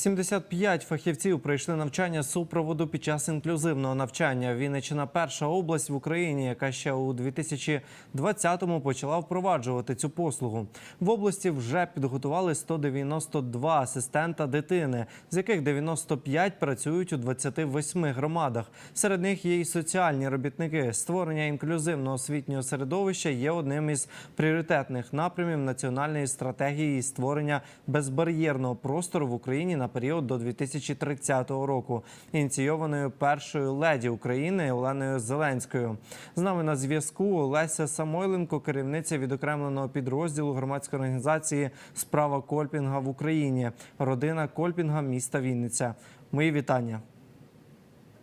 75 фахівців пройшли навчання супроводу під час інклюзивного навчання. Вінниччина – перша область в Україні, яка ще у 2020-му почала впроваджувати цю послугу. В області вже підготували 192 асистента дитини, з яких 95 працюють у 28 громадах. Серед них є і соціальні робітники. Створення інклюзивного освітнього середовища є одним із пріоритетних напрямів національної стратегії створення безбар'єрного простору в Україні на період до 2030 року, ініційованою першою леді України Оленою Зеленською. З нами на зв'язку Олеся Самойленко, керівниця відокремленого підрозділу громадської організації Справа Кольпінга в Україні, родина Кольпінга міста Вінниця. Мої вітання.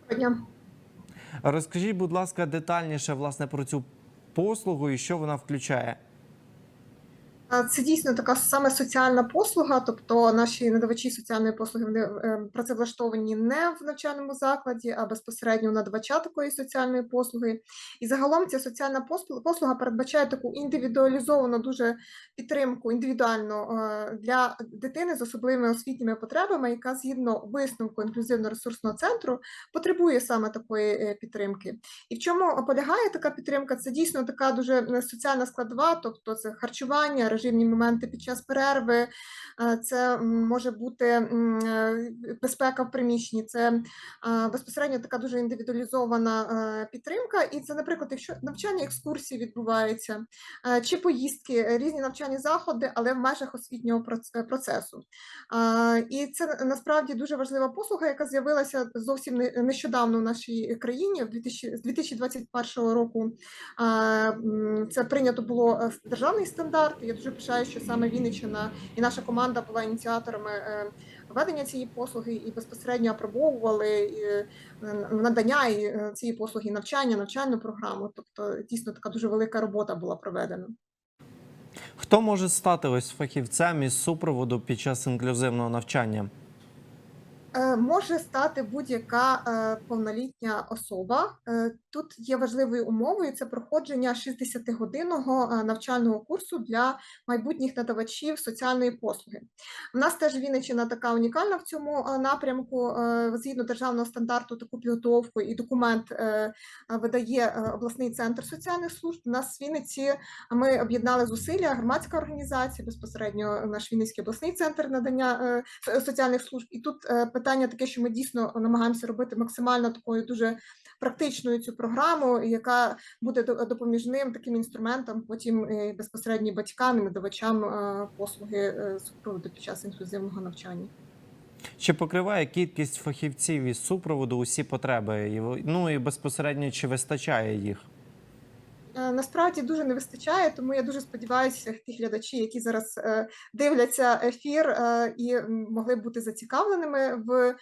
Доброго дня. Розкажіть, будь ласка, детальніше власне про цю послугу і що вона включає. Це дійсно така саме соціальна послуга, тобто наші надавачі соціальної послуги вони е, працевлаштовані не в навчальному закладі, а безпосередньо надавача такої соціальної послуги. І загалом ця соціальна послуга, передбачає таку індивідуалізовану дуже підтримку індивідуальну е, для дитини з особливими освітніми потребами, яка згідно висновку інклюзивно-ресурсного центру потребує саме такої е, підтримки. І в чому полягає така підтримка? Це дійсно така дуже соціальна складова, тобто це харчування, режимні моменти під час перерви, е, це може бути е, безпека в приміщенні, це е, безпосередньо така дуже індивідуалізована підтримка. І це, наприклад, якщо навчання екскурсії відбувається, е, чи поїздки, різні навчальні заходи, але в межах освітнього процесу. І це насправді дуже важлива послуга, яка з'явилася зовсім не- нещодавно в нашій країні, в 2000, з 2021 року. Це прийнято було державний стандарт. Я дуже пишаю, що саме Вінниччина і наша команда була ініціаторами ведення введення цієї послуги і безпосередньо апробовували е, надання е, цієї послуги, навчання, навчальну програму. Тобто, дійсно така дуже велика робота була проведена. Хто може стати ось фахівцем із супроводу під час інклюзивного навчання? Е, Може стати будь-яка е, повнолітня особа. Е, Тут є важливою умовою це проходження 60-годинного е, навчального курсу для майбутніх надавачів соціальної послуги. У нас теж Вінниччина така унікальна в цьому напрямку. Згідно державного стандарту, таку підготовку і документ видає обласний центр соціальних служб. У нас в Вінниці ми об'єднали зусилля, громадська організація, безпосередньо наш Вінницький обласний центр надання соціальних служб. І тут е, питання таке, що ми дійсно намагаємося робити максимально такою дуже практичною цю програму, яка буде до- допоміжним таким інструментом, потім е, безпосередньо батькам і надавачам е, послуги е, супроводу під час інклюзивного навчання. Чи покриває кількість фахівців із супроводу усі потреби? І Ну і безпосередньо чи вистачає їх? Е, Насправді дуже не вистачає, тому я дуже сподіваюся, ті глядачі, які зараз е, дивляться ефір е, і могли бути зацікавленими в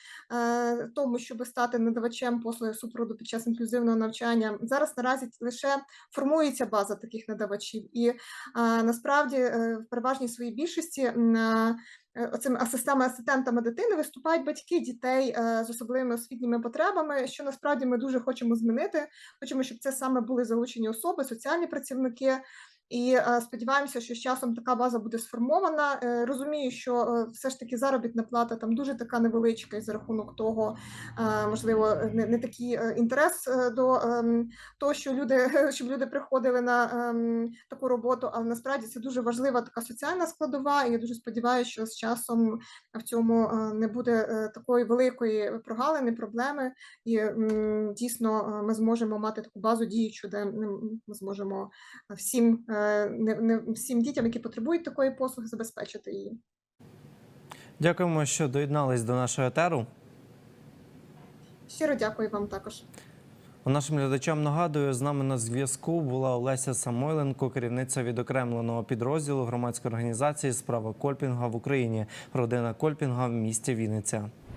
тому, щоб стати надавачем послуги супроводу під час інклюзивного навчання. Зараз наразі лише формується база таких надавачів, і насправді в переважній своїй більшості е, Оцими асистами асистентами дитини виступають батьки дітей е, з особливими освітніми потребами, що насправді ми дуже хочемо змінити. Хочемо, щоб це саме були залучені особи, соціальні працівники. І е, сподіваємося, що з часом така база буде сформована. Е, розумію, що е, все ж таки заробітна плата там дуже така невеличка, і за рахунок того, можливо, не, не такий інтерес до ем, того, що люди, щоб люди приходили на ем, таку роботу. Але насправді це дуже важлива така соціальна складова. І я дуже сподіваюся, що з часом в цьому не буде такої великої прогалини, проблеми, і дійсно ми зможемо мати таку базу діючу, де ми зможемо всім, не, не всім дітям, які потребують такої послуги, забезпечити її. Дякуємо, що доєднались до нашого етеру. Щиро дякую вам також. У нашим глядачам нагадую, з нами на зв'язку була Олеся Самойленко, керівниця відокремленого підрозділу громадської організації Справа Кольпінга в Україні, родина Кольпінга в місті Вінниця.